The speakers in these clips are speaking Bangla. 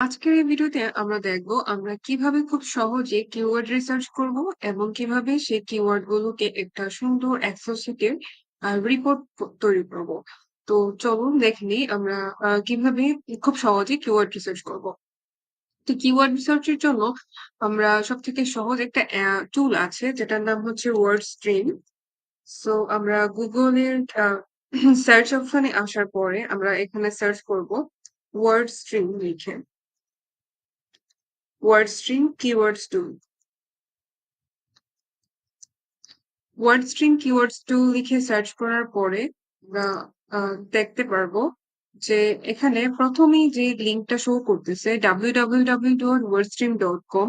আজকের এই ভিডিওতে আমরা দেখব আমরা কীভাবে খুব সহজে কিওয়ার্ড রিসার্চ করব এবং কীভাবে সেই কিওয়ার্ড গুলোকে একটা সুন্দর এক্সেল শিটে রিপোর্ট তৈরি করব। তো চলুন দেখে নিই আমরা কীভাবে খুব সহজে কিওয়ার্ড রিসার্চ করব। তো কিওয়ার্ড রিসার্চের জন্য আমরা সব থেকে সহজ একটা টুল আছে যেটার নাম হচ্ছে ওয়ার্ড স্ট্রিম সো আমরা গুগলের সার্চ অপশনে আসার পরে আমরা এখানে সার্চ করব ওয়ার্ড স্ট্রিম লিখে। WordStream keywords tool word string keywords tool লিখে সার্চ করার পরে আমরা দেখতে পারব যে এখানে প্রথমেই যে লিঙ্কটা শো করতেছে W W W dot WordStream dot com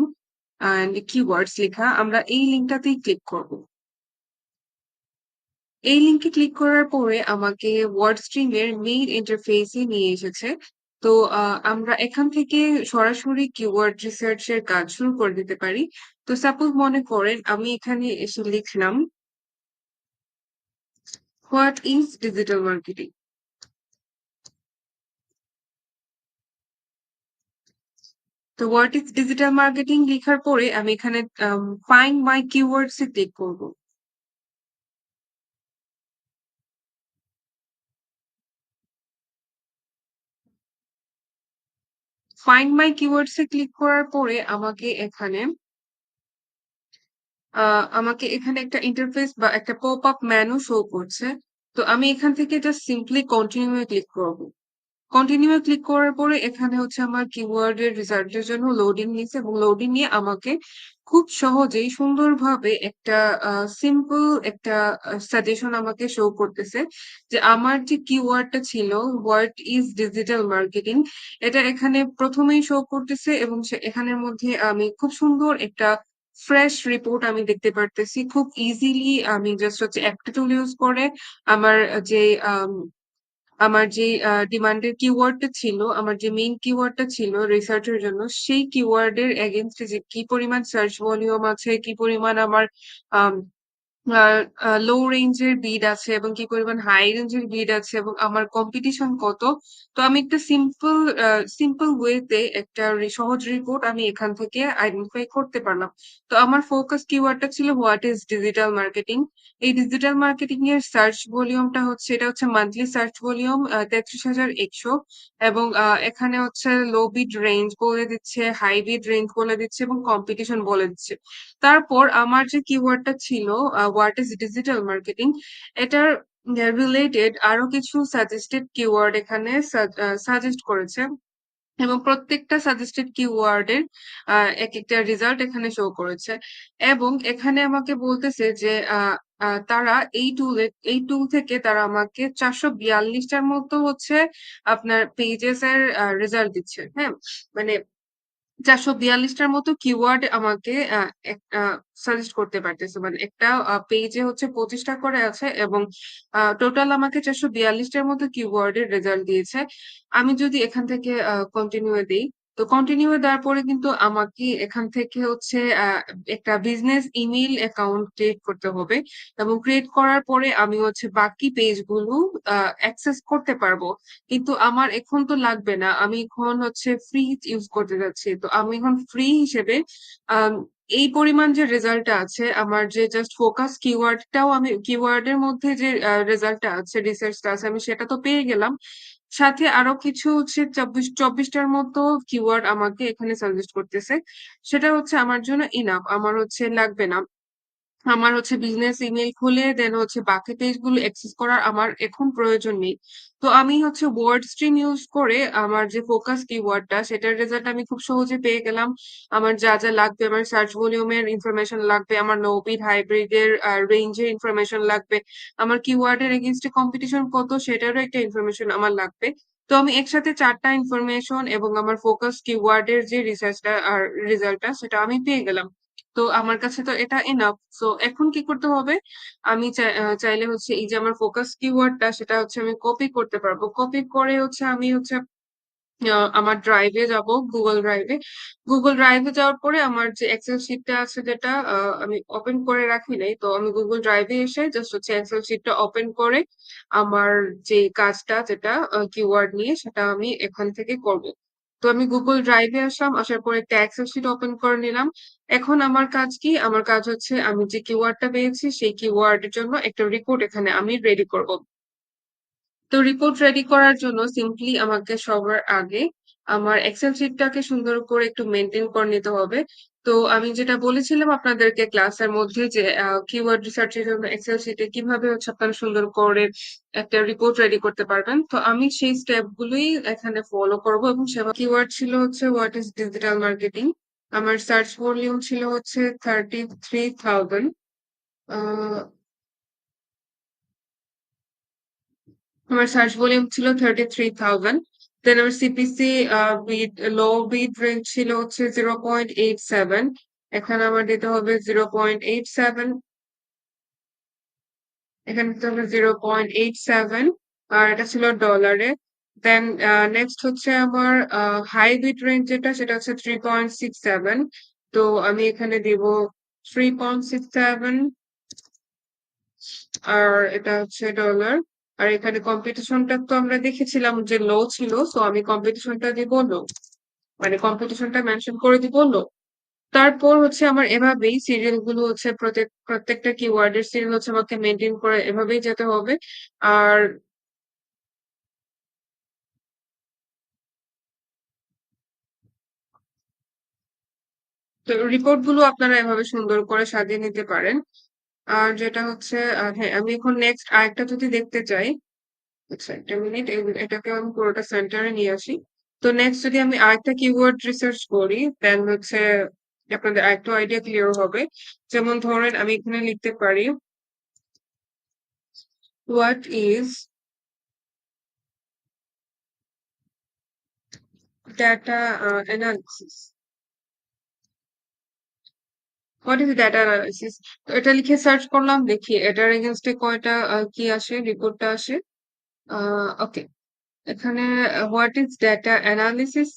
and keywords লেখা, আমরা এই লিঙ্কটাতেই ক্লিক করব। এই লিঙ্কে ক্লিক করার পরে আমাকে ওয়ার্ডস্ট্রিম এর মেইন ইন্টারফেসে নিয়ে এসেছে। তো আমরা এখান থেকে সরাসরি কিওয়ার্ড রিসার্চ এর কাজ শুরু করে দিতে পারি। তো সাপোজ মনে করেন আমি এখানে এসে লিখলাম হোয়াট ইজ ডিজিটাল মার্কেটিং তো হোয়াট ইজ ডিজিটাল মার্কেটিং লেখার পরে আমি এখানে ফাইন্ড মাই কিওয়ার্ডস এ ক্লিক করব। ফাইন্ড মাই কিওয়ার্ডস এ ক্লিক করার পরে আমাকে এখানে আমাকে এখানে একটা ইন্টারফেস বা একটা পপ আপ ম্যানও শো করছে। তো আমি এখান থেকে জাস্ট সিম্পলি কন্টিনিউ ক্লিক করব। কন্টিনিউ ক্লিক করার পরে এখানে হচ্ছে আমার কিওয়ার্ড এর রেজাল্টের জন্য লোডিং নিচ্ছে এবং লোডিং নিয়ে আমাকে খুব সহজেই সুন্দরভাবে একটা সিম্পল একটা সাজেশন আমাকে শো করতেছে যে আমার যে কিওয়ার্ডটা ছিল হোয়াট ইজ ডিজিটাল মার্কেটিং এটা এখানে প্রথমেই শো করতেছে এবং এখানের মধ্যে আমি খুব সুন্দর একটা ফ্রেশ রিপোর্ট আমি দেখতে পারতেছি। খুব ইজিলি আমি জাস্ট হচ্ছে একটা টুল ইউজ করে আমার যে আমার যে ডিমান্ডের কিওয়ার্ডটা ছিল, আমার যে মেইন কিওয়ার্ডটা ছিল রিসার্চের জন্য, সেই কিওয়ার্ডের এগেনস্টে যে কি পরিমাণ সার্চ ভলিউম আছে, কি পরিমাণ আমার লো রেঞ্জের বিড আছে এবং কি পরিমাণ হাই রেঞ্জের বিড আছে এবং আমার কম্পিটিশন কত? তো আমি একটা সিম্পল সিম্পল ওয়েতে একটা সহজ রিপোর্ট আমি এখান থেকে আইডেন্টিফাই করতে পারলাম। তো আমার ফোকাস কিওয়ার্ডটা ছিল হোয়াট ইজ ডিজিটাল মার্কেটিং এই ডিজিটাল মার্কেটিং এর সার্চ ভলিউমটা হচ্ছে, এটা হচ্ছে মান্থলি সার্চ ভলিউম তেত্রিশ হাজার একশো এবং এখানে হচ্ছে লো বিড রেঞ্জ বলে দিচ্ছে হাই বিড রেঞ্জ বলে দিচ্ছে এবং কম্পিটিশন বলে দিচ্ছে। তারপর আমার যে কিওয়ার্ডটা ছিল হোয়াট ইজ ডিজিটাল মার্কেটিং এটার রিলেটেড আরও কিছু সাজেস্টেড কিওয়ার্ড এখানে সাজেস্ট করেছে। এবং প্রত্যেকটা সাজেস্টেড কিওয়ার্ডের এক একটা রেজাল্ট এখানে শো করেছে। এবং এখানে আমাকে বলতেছে যে আহ, তারা এই টুলে এই টুল থেকে তারা আমাকে চারশো বিয়াল্লিশটার মতো হচ্ছে আপনার পেজেস এর রেজাল্ট দিচ্ছে। হ্যাঁ? মানে চারশো বিয়াল্লিশটার মতো কিওয়ার্ড আমাকে সাজেস্ট করতে পারতেছে। মানে একটা পেজে হচ্ছে পঁচিশটা করে আছে এবং টোটাল আমাকে চারশো বিয়াল্লিশটার মতো কিওয়ার্ডের রেজাল্ট দিয়েছে। আমি যদি এখান থেকে কন্টিনিউ দিই তো কন্টিনিউ দেওয়ার পরে কিন্তু আমাকে এখান থেকে হচ্ছে একটা বিজনেস ইমেইল অ্যাকাউন্ট ক্রিয়েট করতে হবে। এবং ক্রিয়েট করার পরে আমি হচ্ছে বাকি পেজগুলো অ্যাক্সেস করতে পারব। কিন্তু আমার এখন তো লাগবে না। আমি এখন হচ্ছে ফ্রি ইউজ করতে যাচ্ছি। তো আমি এখন ফ্রি হিসেবে এই পরিমাণ যে রেজাল্টটা আছে, আমার যে জাস্ট ফোকাস কিওয়ার্ডটাও আমি কিওয়ার্ডের মধ্যে যে রেজাল্টটা আছে রিসার্চটা আছে, আমি সেটা তো পেয়ে গেলাম। সাথে আরও কিছু হচ্ছে চব্বিশ, চব্বিশটার মতো কিওয়ার্ড আমাকে এখানে সাজেস্ট করতেছে। সেটা হচ্ছে আমার জন্য ইনাফ আমার হচ্ছে লাগবে না। আমার হচ্ছে বিজনেস ইমেল খুলে দেন হচ্ছে বাকি পেজগুলো অ্যাক্সেস করার আমার এখন প্রয়োজন নেই। তো আমি হচ্ছে ওয়ার্ড স্ট্রিম ইউজ করে আমার যে ফোকাস কিওয়ার্ডটা সেটার রেজাল্ট আমি খুব সহজে পেয়ে গেলাম। আমার যা যা লাগবে, আমার সার্চ ভলিউমের ইনফরমেশন লাগবে, আমার নোবিড হাইব্রিডের রেঞ্জের ইনফরমেশন লাগবে, আমার কিওয়ার্ডের এগেনস্টে কম্পিটিশন কত, সেটারও একটা ইনফরমেশন আমার লাগবে। তো আমি একসাথে চারটা ইনফরমেশন এবং আমার ফোকাস কিওয়ার্ডের যে রিসার্চটা আর রেজাল্টটা সেটা আমি পেয়ে গেলাম। তো আমার কাছে তো এটা এনাফ সো এখন কি করতে হবে? আমি চাইলে হচ্ছে এই যে আমার ফোকাস কিওয়ার্ডটা সেটা হচ্ছে আমি কপি করতে পারব। কপি করে হচ্ছে আমি হচ্ছে আমার ড্রাইভে যাব গুগল ড্রাইভে গুগল ড্রাইভে যাওয়ার পরে আমার যে এক্সেল শিটটা আছে যেটা আমি ওপেন করে রাখি নাই, তো আমি গুগল ড্রাইভে এসে জাস্ট হচ্ছে এক্সেল শিটটা ওপেন করে আমার যে কাজটা, যেটা কিওয়ার্ড নিয়ে, সেটা আমি এখান থেকে করব। তো আমি গুগল ড্রাইভে আসলাম, আসার পরে একটা এক্সেল শিট ওপেন করে নিলাম। এখন আমার কাজ কি? আমার কাজ হচ্ছে আমি যে কিওয়ার্ডটা পেয়েছি, সেই কিওয়ার্ডের জন্য একটা রিপোর্ট এখানে আমি রেডি করব। তো রিপোর্ট রেডি করার জন্য সিম্পলি আমাকে সবার আগে আমার এক্সেল শিটটাকে সুন্দর করে একটু মেনটেন করে নিতে হবে। তো আমি যেটা বলেছিলাম আপনাদেরকে ক্লাসের মধ্যে যে কিওয়ার্ড রিসার্চের জন্য এক্সেল শিটে কীভাবে হচ্ছে আপনারা সুন্দর করে একটা রিপোর্ট রেডি করতে পারবেন। তো আমি সেই স্টেপ গুলোই এখানে ফলো করব এবং সেবা কিওয়ার্ড ছিল হচ্ছে হোয়াট ইজ ডিজিটাল মার্কেটিং আমার সার্চ ভলিউম ছিল হচ্ছে থার্টি থ্রি থাউজেন্ড আমার সার্চ ভলিউম ছিল থার্টি থ্রি থাউজেন্ড দেন আমার CPC bid low bid range ছিল হচ্ছে জিরো পয়েন্ট এইট সেভেন এখানে আমার দিতে হবে জিরো পয়েন্ট এইট সেভেন এখানে দিতে হবে জিরো পয়েন্ট এইট সেভেন আর এটা ছিল ডলারে দেন নেক্সট হচ্ছে আমার হাই বিট রেঞ্জ যেটা, সেটা হচ্ছে থ্রি পয়েন্ট সিক্স সেভেন তো আমি এখানে দিব থ্রি পয়েন্ট সিক্স সেভেন আর এটা হচ্ছে ডলার আর এখানে কম্পিটিশনটা তো আমরা দেখেছিলাম যে লো ছিল সো আমি কম্পিটিশনটা দিব লো মানে কম্পিটিশনটা মেনশন করে দিব লো তারপর হচ্ছে আমার এভাবেই সিরিয়ালগুলো হচ্ছে প্রত্যেক, প্রত্যেকটা কিওয়ার্ডের সিরিয়াল হচ্ছে আমাকে মেনটেন করে এভাবেই যেতে হবে। আর তো রিপোর্টগুলো আপনারা এভাবে সুন্দর করে সাজিয়ে নিতে পারেন। আর যেটা হচ্ছে হ্যাঁ আমি এখন নেক্সট আরেকটা যদি দেখতে চাই আচ্ছা একটা মিনিট এটাকে আমি পুরোটা সেন্টারে নিয়ে আসি। তো নেক্সট যদি আমি আরেকটা কিওয়ার্ড রিসার্চ করি দেন হচ্ছে আপনাদের আরেকটু আইডিয়া ক্লিয়ার হবে। যেমন ধরেন, আমি এখানে লিখতে পারি what is data analysis what is data analysis তো এটা লিখে সার্চ করলাম, দেখি এটার এগেনস্টে কয়টা কি আসে রিপোর্টটা আসে। ওকে এখানে হোয়াট ইজ ডেটা অ্যানালিসিস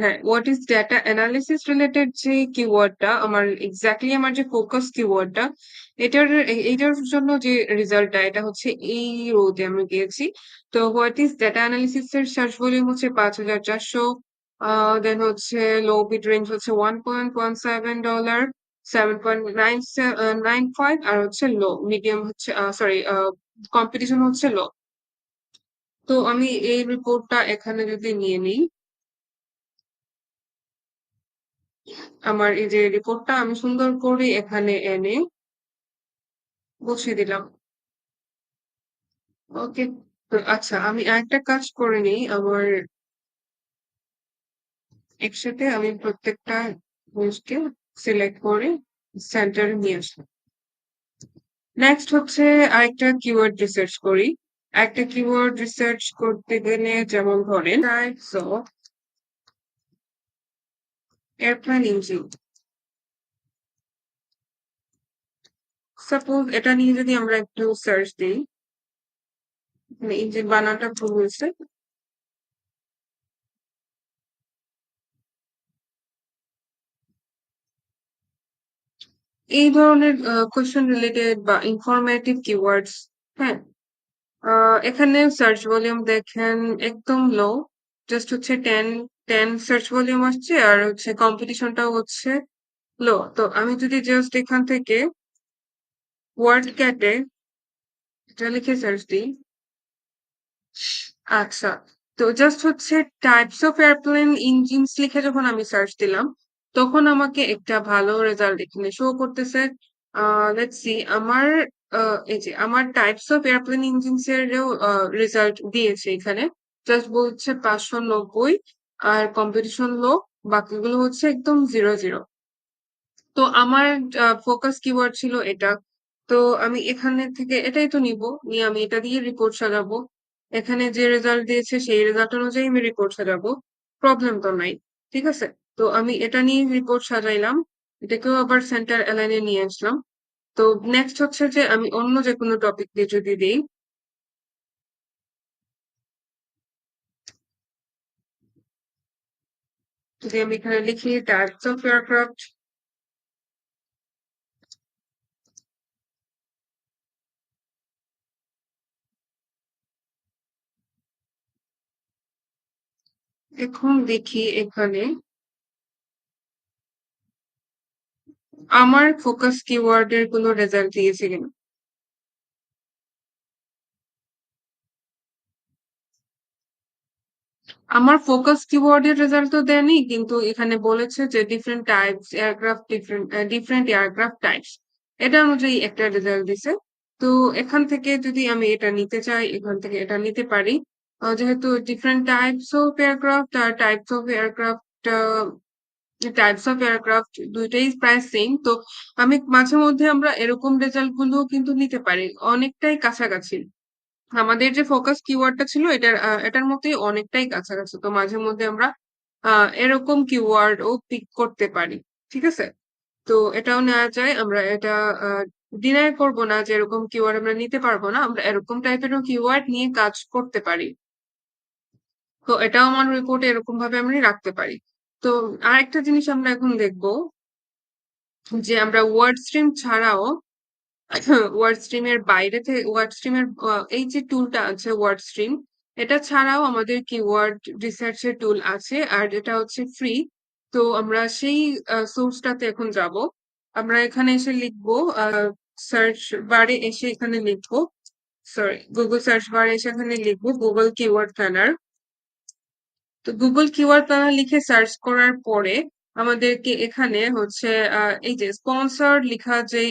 হ্যাঁ what is data analysis related যে কিওয়ার্ডটা আমার এক্স্যাক্টলি আমার যে ফোকাস কিওয়ার্ডটা এটার এইটার জন্য যে রেজাল্টটা এটা হচ্ছে এই রোতে আমি গিয়েছি। তো হোয়াট ইজ ডেটা অ্যানালিসিস এর সার্চ ভলিউম হচ্ছে পাঁচ হাজার চারশো দেন হচ্ছে লো বিট রেঞ্জ হচ্ছে one point one seven dollar seven point nine nine five আর হচ্ছে লো মিডিয়াম হচ্ছে সরি কম্পিটিশন হচ্ছে লো তো আমি এই রিপোর্টটা এখানে যদি নিয়ে নিই, আমার এই যে রিপোর্টটা আমি সুন্দর করে এখানে এনে বসিয়ে দিলাম। ওকে আচ্ছা আমি একটা কাজ করে নিই, আমার একসাথে আমি প্রত্যেকটা জিনিসকে সিলেক্ট করে সেন্টারে নিয়ে আসলাম নেক্সট হচ্ছে আরেকটা কিওয়ার্ড রিসার্চ করি। একটা কিওয়ার্ড রিসার্চ করতে গেলে যেমন ধরেন types of airplane engine suppose এটা নিয়ে যদি আমরা একটু সার্চ দিই ইঞ্জিন বানানটা ভুল হয়েছে এই ধরনের কোয়েশ্চেন রিলেটেড বা ইনফরমেটিভ কিওয়ার্ডস হ্যাঁ? এখানে সার্চ ভলিউম দেখেন একদম লো জাস্ট হচ্ছে টেন টেন সার্চ ভলিউম আসছে আর হচ্ছে কম্পিটিশনটাও হচ্ছে লো তো আমি যদি জাস্ট এখান থেকে ওয়ার্ড ক্যাটে এটা লিখে সার্চ দিই। আচ্ছা তো জাস্ট হচ্ছে টাইপস অফ এয়ারপ্লেন ইঞ্জিনস লিখে যখন আমি সার্চ দিলাম তখন আমাকে একটা ভালো রেজাল্ট এখানে শো করতেছে। সি আমার এই যে আমার টাইপস অফ এয়ারপ্লেন ইঞ্জিনস এরও রেজাল্ট দিয়েছে এখানে। জাস্ট বলছে পাঁচশো নব্বই আর কম্পিটিশন লো বাকিগুলো হচ্ছে একদম জিরো জিরো তো আমার ফোকাস কিওয়ার্ড ছিল এটা। তো আমি এখানে থেকে এটাই তো নিব, নিয়ে আমি এটা দিয়ে রিপোর্ট সাজাবো। এখানে যে রেজাল্ট দিয়েছে সেই রেজাল্ট অনুযায়ী আমি রিপোর্ট সাজাবো। প্রবলেম তো নাই, ঠিক আছে? তো আমি এটা নিয়ে রিপোর্ট সাজাইলাম। এটাকেও আবার সেন্টার অ্যালাইনে নিয়ে আসলাম। তো নেক্সট হচ্ছে যে আমি অন্য যে কোনো টপিক দিয়ে যদি দিই। যদি আমি এখানে লিখি টাইপস অফ এয়ারক্রাফট এখন দেখি এখানে আমার ফোকাস কিওয়ার্ড এর কোনো রেজাল্ট দিয়েছে কিনা? আমার ফোকাস কিওয়ার্ড এর রেজাল্ট তো দেয়নি, কিন্তু এখানে বলেছে যে different types aircraft different different aircraft types এটা অনুযায়ী একটা রেজাল্ট দিছে। তো এখান থেকে যদি আমি এটা নিতে চাই, এখান থেকে এটা নিতে পারি। যেহেতু different types of aircraft R types of aircraft types of aircraft দুইটাই প্রায় সেম তো আমি মাঝে মধ্যে আমরা এরকম রেজাল্টগুলো কিন্তু নিতে পারি। অনেকটাই কাছাকাছি। আমাদের যে ফোকাস কিওয়ার্ডটা ছিল, এটার এটার মতোই অনেকটাই কাছাকাছি। তো মাঝে মধ্যে আমরা এরকম কিওয়ার্ড ও পিক করতে পারি, ঠিক আছে? তো এটাও নেওয়া যায়। আমরা এটা ডিনাই করব না যে এরকম কিওয়ার্ড আমরা নিতে পারব না। আমরা এরকম টাইপেরও কিওয়ার্ড নিয়ে কাজ করতে পারি। তো এটাও আমার রিপোর্টে এরকম ভাবে আমরা রাখতে পারি। তো আরেকটা জিনিস আমরা এখন দেখব যে আমরা ওয়ার্ড স্ট্রিম ছাড়াও ওয়ার্ড স্ট্রিমের বাইরে থেকে ওয়ার্ড স্ট্রিমের এই যে টুলটা আছে ওয়ার্ড স্ট্রিম এটা ছাড়াও আমাদের কিওয়ার্ড রিসার্চের টুল আছে আর এটা হচ্ছে ফ্রি তো আমরা সেই সোর্সটাতে এখন যাব। আমরা এখানে এসে লিখব সার্চ বারে এসে এখানে লিখব। সরি গুগল সার্চ বারে এসে এখানে লিখব গুগল কিওয়ার্ড প্ল্যানার তো গুগল কিওয়ার্ড প্ল্যানার লিখে সার্চ করার পরে আমাদেরকে এখানে হচ্ছে এই যে স্পন্সর লেখা যে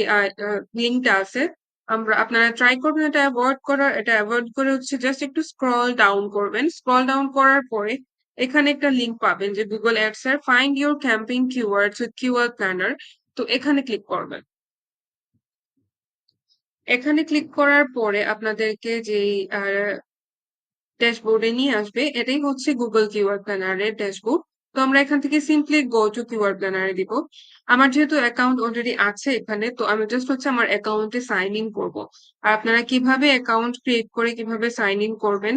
লিঙ্কটা আছে, আমরা আপনারা ট্রাই করবেন এটা অ্যাভয়েড করার, এটা অ্যাভয়েড করে হচ্ছে জাস্ট একটু স্ক্রল ডাউন করবেন। স্ক্রল ডাউন করার পরে এখানে একটা লিঙ্ক পাবেন যে গুগল অ্যাডস এর find your campaign keywords with keyword planner তো এখানে ক্লিক করবেন। এখানে ক্লিক করার পরে আপনাদেরকে যে ড্যাশবোর্ডে নিয়ে আসবে। এটাই হচ্ছে গুগল কিওয়ার্ড প্ল্যানার প্ল্যানারের ড্যাশবোর্ড তো আমরা এখান থেকে সিম্পলি গো টু কিওয়ার্ড প্ল্যানারে দিব। আমার যেহেতু অ্যাকাউন্ট অলরেডি আছে এখানে, তো আমি জাস্ট হচ্ছে আমার অ্যাকাউন্টে সাইন ইন করব। আর আপনারা কীভাবে অ্যাকাউন্ট ক্রিয়েট করে কীভাবে সাইন ইন করবেন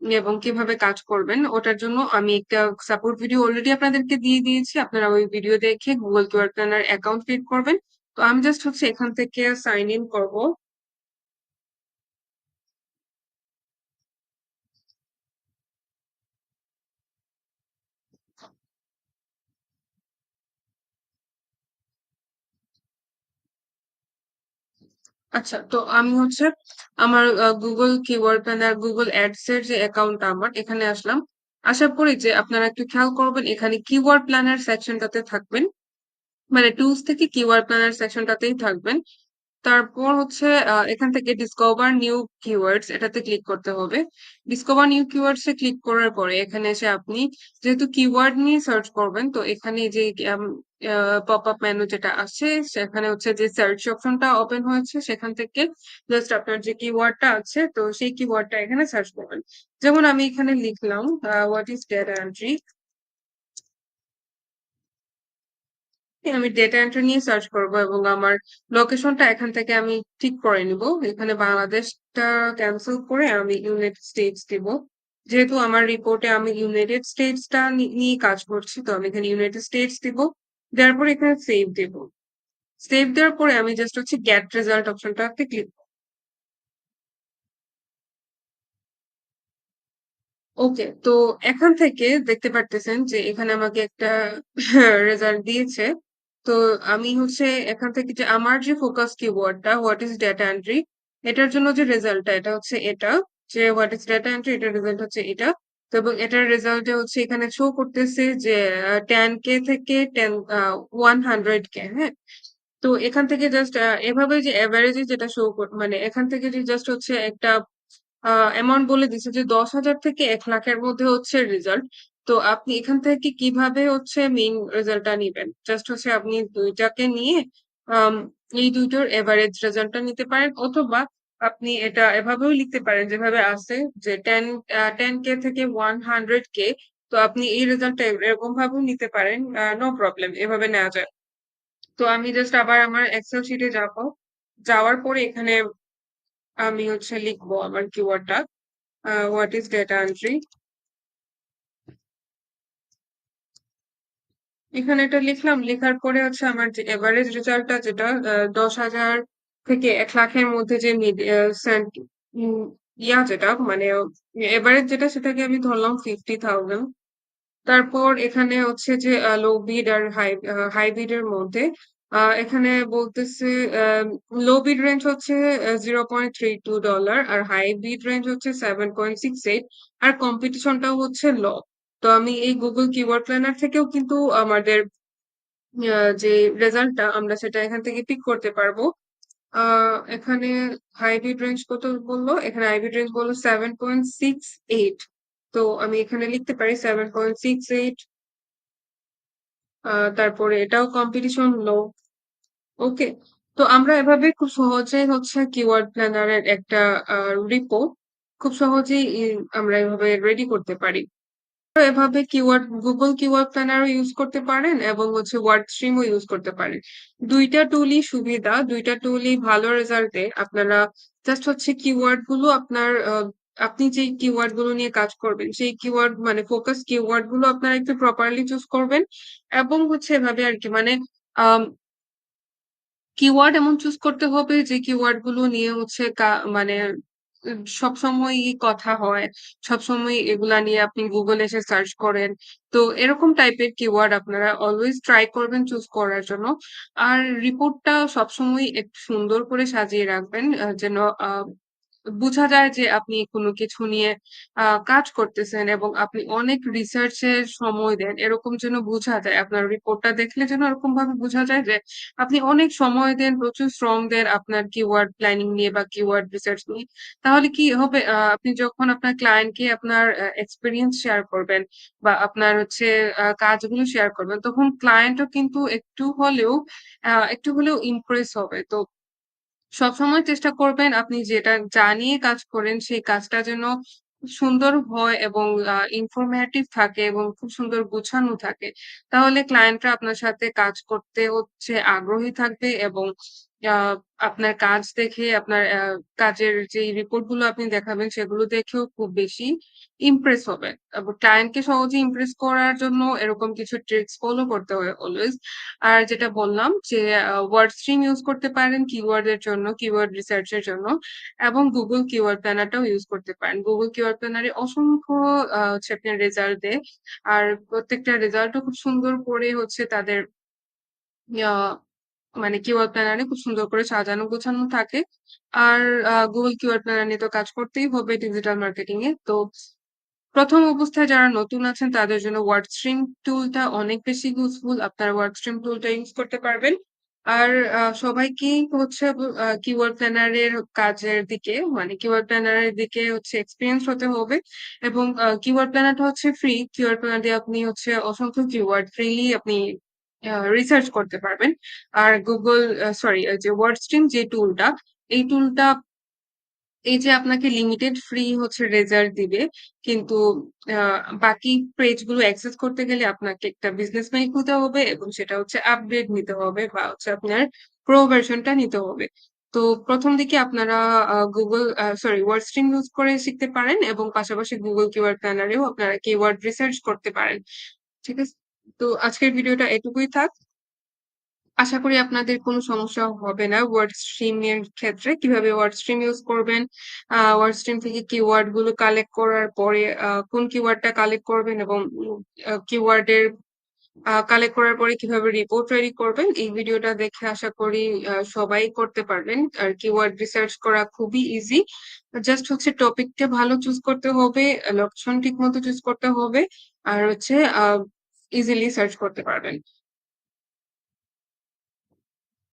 এবং কীভাবে কাজ করবেন, ওটার জন্য আমি একটা সাপোর্ট ভিডিও অলরেডি আপনাদেরকে দিয়ে দিয়েছি। আপনারা ওই ভিডিও দেখে Google keyword planner account create করবেন। তো আমি জাস্ট হচ্ছে এখান থেকে সাইন ইন করব। আচ্ছা তো আমি হচ্ছে আমার Google keyword planner Google ads এর যে অ্যাকাউন্ট আমার, এখানে আসলাম। আশা করি যে আপনারা একটু খেয়াল করবেন, এখানে কিওয়ার্ড প্ল্যানার সেকশনটাতে থাকবেন। মানে টুলস থেকে কিওয়ার্ড প্ল্যানার সেকশনটাতেই থাকবেন। তারপর হচ্ছে আহ, এখান থেকে ডিসকভার নিউ কিওয়ার্ডস এটাতে ক্লিক করতে হবে। ডিসকভার নিউ কিওয়ার্ডস এ ক্লিক করার পরে এখানে এসে আপনি যেহেতু কিওয়ার্ড নিয়ে সার্চ করবেন তো এখানে যে পপ আপ মেনু যেটা আছে সেখানে হচ্ছে যে সার্চ অপশনটা ওপেন হয়েছে সেখান থেকে জাস্ট আপনার যে কিওয়ার্ডটা আছে তো সেই কিওয়ার্ডটা এখানে সার্চ করবেন। যেমন আমি এখানে লিখলাম হোয়াট ইজ ডেটা এন্ট্রি আমি ডেটা এন্ট্রি নিয়ে সার্চ করব এবং আমার লোকেশনটা এখান থেকে আমি ঠিক করে নিব। এখানে বাংলাদেশটা ক্যান্সেল করে আমি ইউনাইটেড স্টেটস দিব। যেহেতু আমার রিপোর্টে আমি ইউনাইটেড স্টেটসটা নিয়ে কাজ করছি, তো আমি এখানে ইউনাইটেড স্টেটস দিব। দেওয়ার পরে এখানে সেভ দিব। সেভ দেওয়ার পরে আমি জাস্ট হচ্ছে গ্যাট রেজাল্ট অপশনটাতে ক্লিক ওকে তো এখান থেকে দেখতে পারতেছেন যে এখানে আমাকে একটা রেজাল্ট দিয়েছে। তো আমি হচ্ছে এখান থেকে যে আমার যে ফোকাস কিওয়ার্ডটা হোয়াট ইজ ডেটা এন্ট্রি এটার জন্য যে রেজাল্টটা এটা হচ্ছে এটা, যে হোয়াট ইজ ডেটা এন্ট্রি এটার রেজাল্ট হচ্ছে এটা। তো এবং এটার রেজাল্টে হচ্ছে এখানে শো করতেছে যে টেন কে থেকে টেন ওয়ান হান্ড্রেড কে হ্যাঁ? তো এখান থেকে জাস্ট এভাবে যে এভারেজে যেটা শো মানে এখান থেকে যে জাস্ট হচ্ছে একটা অ্যামাউন্ট বলে দিছে যে দশ হাজার থেকে এক লাখের মধ্যে হচ্ছে রেজাল্ট তো আপনি এখান থেকে কীভাবে হচ্ছে মেইন রেজাল্টটা নিবেন? জাস্ট হচ্ছে আপনি দুইটাকে নিয়ে এই দুইটার এভারেজ রেজাল্টটা নিতে পারেন অথবা আপনি এটা এভাবেও লিখতে পারেন যেভাবে আছে যে টেন টেন কে থেকে ওয়ান হান্ড্রেড কে তো আপনি এই রেজাল্টটা এরকম ভাবেও নিতে পারেন নো প্রবলেম এভাবে নেওয়া যায়। তো আমি জাস্ট আবার আমার এক্সেল শিটে যাব। যাওয়ার পরে এখানে আমি হচ্ছে লিখব আমার কিওয়ার্ডটা হোয়াট ইজ ডেটা এন্ট্রি এখানে এটা লিখলাম, লেখার পরে হচ্ছে আমার যে এভারেজ রেজাল্টটা যেটা দশ হাজার থেকে এক লাখের মধ্যে যে ইয়া যেটা মানে এভারেজ যেটা সেটাকে আমি ধরলাম ফিফটি থাউজেন্ড তারপর এখানে হচ্ছে যে লো বিড আর হাই হাই মধ্যে এখানে বলতেছে লো বিড রেঞ্জ হচ্ছে zero point three two dollar আর হাই বিড রেঞ্জ হচ্ছে 7.68 আর কম্পিটিশনটাও হচ্ছে ল। তো আমি এই গুগল কিওয়ার্ড প্ল্যানার থেকেও কিন্তু আমাদের যে রেজাল্টটা আমরা সেটা এখান থেকে পিক করতে পারব। এখানে হাই বিড রেঞ্জ কত বলল এখানে হাইব্রিড রেঞ্জ বলল সেভেন পয়েন্ট সিক্স এইট তো আমি এখানে লিখতে পারি 7.68 আ তারপরে এটাও কম্পিটিশন লো। ওকে? তো আমরা এভাবে খুব সহজেই হচ্ছে কিওয়ার্ড প্ল্যানার এর একটা রিপোর্ট খুব সহজেই আমরা এভাবে রেডি করতে পারি। এভাবে কিওয়ার্ড Google কিওয়ার্ড প্ল্যানার ও ইউজ করতে পারেন এবং হচ্ছে ওয়ার্ডস্ট্রিম ও ইউজ করতে পারেন। ২ টা টুলই সুবিধা, দুইটা টুলই ভালো রেজাল্ট দেয়। আপনারা জাস্ট হচ্ছে কিওয়ার্ডগুলো আপনার আপনি যেই কিওয়ার্ডগুলো নিয়ে কাজ করবেন, সেই কিওয়ার্ড মানে ফোকাস কিওয়ার্ডগুলো আপনারা একটু প্রপারলি চুজ করবেন এবং হচ্ছে এভাবে আর কি মানে কিওয়ার্ড এমন চুজ করতে হবে যে কিওয়ার্ডগুলো নিয়ে হচ্ছে মানে সবসময়ই কথা হয়। সবসময় এগুলা নিয়ে আপনি গুগল এসে সার্চ করেন। তো এরকম টাইপের কিওয়ার্ড আপনারা অলওয়েজ ট্রাই করবেন চুজ করার জন্য। আর রিপোর্টটা সবসময় একটু সুন্দর করে সাজিয়ে রাখবেন যেন বুঝা যায় যে আপনি কোন কিছু নিয়ে কাজ করতেছেন এবং আপনি অনেক রিসার্চ এর সময় দেন। এরকম যেন বুঝা যায়। আপনার রিপোর্টটা দেখলে যেন এরকম ভাবে বুঝা যায় যে আপনি অনেক সময় দেন, প্রচুর শ্রম দেন আপনার কিওয়ার্ড প্ল্যানিং নিয়ে বা কিওয়ার্ড রিসার্চ নিয়ে। তাহলে কি হবে আপনি যখন আপনার ক্লায়েন্টকে আপনার এক্সপেরিয়েন্স শেয়ার করবেন বা আপনার হচ্ছে কাজগুলো শেয়ার করবেন, তখন ক্লায়েন্টও কিন্তু একটু হলেও একটু হলেও ইমপ্রেস হবে। তো সবসময় চেষ্টা করবেন আপনি যেটা জানিয়ে কাজ করেন সেই কাজটা যেন সুন্দর হয় এবং ইনফরমেটিভ থাকে এবং খুব সুন্দর গুছানো থাকে। তাহলে ক্লায়েন্টরা আপনার সাথে কাজ করতে হচ্ছে, আগ্রহী থাকবে এবং আপনার কাজ দেখে আপনার কাজের যেই রিপোর্টগুলো আপনি দেখাবেন সেগুলো দেখেও খুব বেশি ইমপ্রেস হবে। ক্লায়েন্টকে সহজে ইমপ্রেস করার জন্য এরকম কিছু ট্রিকস ফলো করতে হয় অলওয়েজ। আর যেটা বললাম যে আ ওয়ার্ডস্ট্রিম ইউজ করতে পারেন কিওয়ার্ড এর জন্য, কিওয়ার্ড রিসার্চ এর জন্য এবং গুগল কিওয়ার্ড প্ল্যানারটাও ইউজ করতে পারেন। গুগল কিওয়ার্ড প্ল্যানারে অসংখ্য হচ্ছে আপনার রেজাল্ট দেয়। আর প্রত্যেকটা রেজাল্টও খুব সুন্দর করে হচ্ছে তাদের মানে কিওয়ার্ড প্ল্যানারে খুব সুন্দর করে সাজানো গোছানো থাকে। আর গুগল কিওয়ার্ড প্ল্যানার নিয়ে তো কাজ করতেই হবে ডিজিটাল মার্কেটিং এ। তো প্রথম অবস্থায় যারা নতুন আছেন, তাদের জন্য ওয়ার্ডস্ট্রিম টুলটা অনেক বেশি ইউজফুল। আপনারা ওয়ার্ডস্ট্রিম টুলটা ইউজ করতে পারবেন। আর সবাইকেই হচ্ছে কিওয়ার্ড প্ল্যানার এর কাজের দিকে মানে কিওয়ার্ড প্ল্যানার এর দিকে হচ্ছে এক্সপিরিয়েন্স হতে হবে এবং কিওয়ার্ড প্ল্যানারটা হচ্ছে ফ্রি। কিওয়ার্ড প্ল্যানার দিয়ে আপনি হচ্ছে অসংখ্য কিওয়ার্ড ফ্রিলি আপনি রিসার্চ করতে পারবেন। আর গুগল সরি যে ওয়ার্ডস্ট্রিম যে টুলটা, এই টুলটা এই যে আপনাকে লিমিটেড ফ্রি হচ্ছে রেজাল্ট দিবে। কিন্তু বাকি পেজগুলো অ্যাক্সেস করতে গেলে আপনাকে একটা বিজনেস মেইল খুলতে হবে এবং সেটা হচ্ছে আপডেট নিতে হবে বা হচ্ছে আপনার প্রো ভার্শনটা নিতে হবে। তো প্রথম দিকে আপনারা গুগল সরি ওয়ার্ডস্ট্রিম ইউজ করে শিখতে পারেন এবং পাশাপাশি গুগল কিওয়ার্ড প্ল্যানার এও আপনারা কিওয়ার্ড রিসার্চ করতে পারেন। ঠিক আছে? তো আজকের ভিডিওটা এটুকুই থাক। আশা করি আপনাদের কোনো সমস্যা হবে না ওয়ার্ড স্ট্রিম এর ক্ষেত্রে। কীভাবে ওয়ার্ড স্ট্রিম ইউজ করবেন, আ ওয়ার্ডস্ট্রিম থেকে কিওয়ার্ডগুলো কালেক্ট করার পরে কোন কিওয়ার্ডটা কালেক্ট করবেন এবং কিওয়ার্ডের কালেক্ট করার পরে কীভাবে রিপোর্ট রেডি করবেন, এই ভিডিওটা দেখে আশা করি সবাই করতে পারবেন। আর কিওয়ার্ড রিসার্চ করা খুবই ইজি। জাস্ট হচ্ছে টপিকটা ভালো চুজ করতে হবে, আ ঠিক মতো চুজ করতে হবে। আর হচ্ছে ইজিলি সার্চ করতে পারবেন।